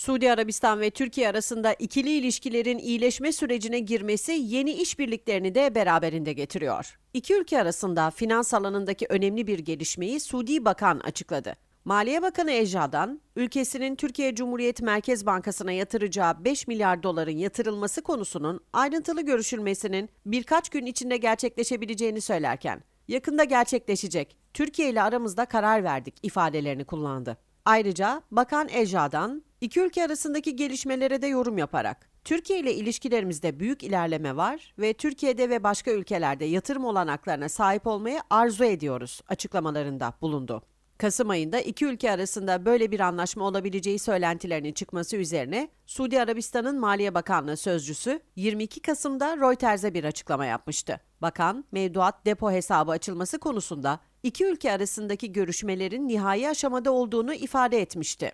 Suudi Arabistan ve Türkiye arasında ikili ilişkilerin iyileşme sürecine girmesi yeni işbirliklerini de beraberinde getiriyor. İki ülke arasında finans alanındaki önemli bir gelişmeyi Suudi Bakan açıkladı. Maliye Bakanı Eja'dan, ülkesinin Türkiye Cumhuriyet Merkez Bankası'na yatıracağı 5 milyar doların yatırılması konusunun ayrıntılı görüşülmesinin birkaç gün içinde gerçekleşebileceğini söylerken, yakında gerçekleşecek, Türkiye ile aramızda karar verdik ifadelerini kullandı. Ayrıca Bakan Eja'dan, iki ülke arasındaki gelişmelere de yorum yaparak, Türkiye ile ilişkilerimizde büyük ilerleme var ve Türkiye'de ve başka ülkelerde yatırım olanaklarına sahip olmayı arzu ediyoruz açıklamalarında bulundu. Kasım ayında iki ülke arasında böyle bir anlaşma olabileceği söylentilerinin çıkması üzerine Suudi Arabistan'ın Maliye Bakanlığı sözcüsü 22 Kasım'da Reuters'e bir açıklama yapmıştı. Bakan, mevduat depo hesabı açılması konusunda iki ülke arasındaki görüşmelerin nihai aşamada olduğunu ifade etmişti.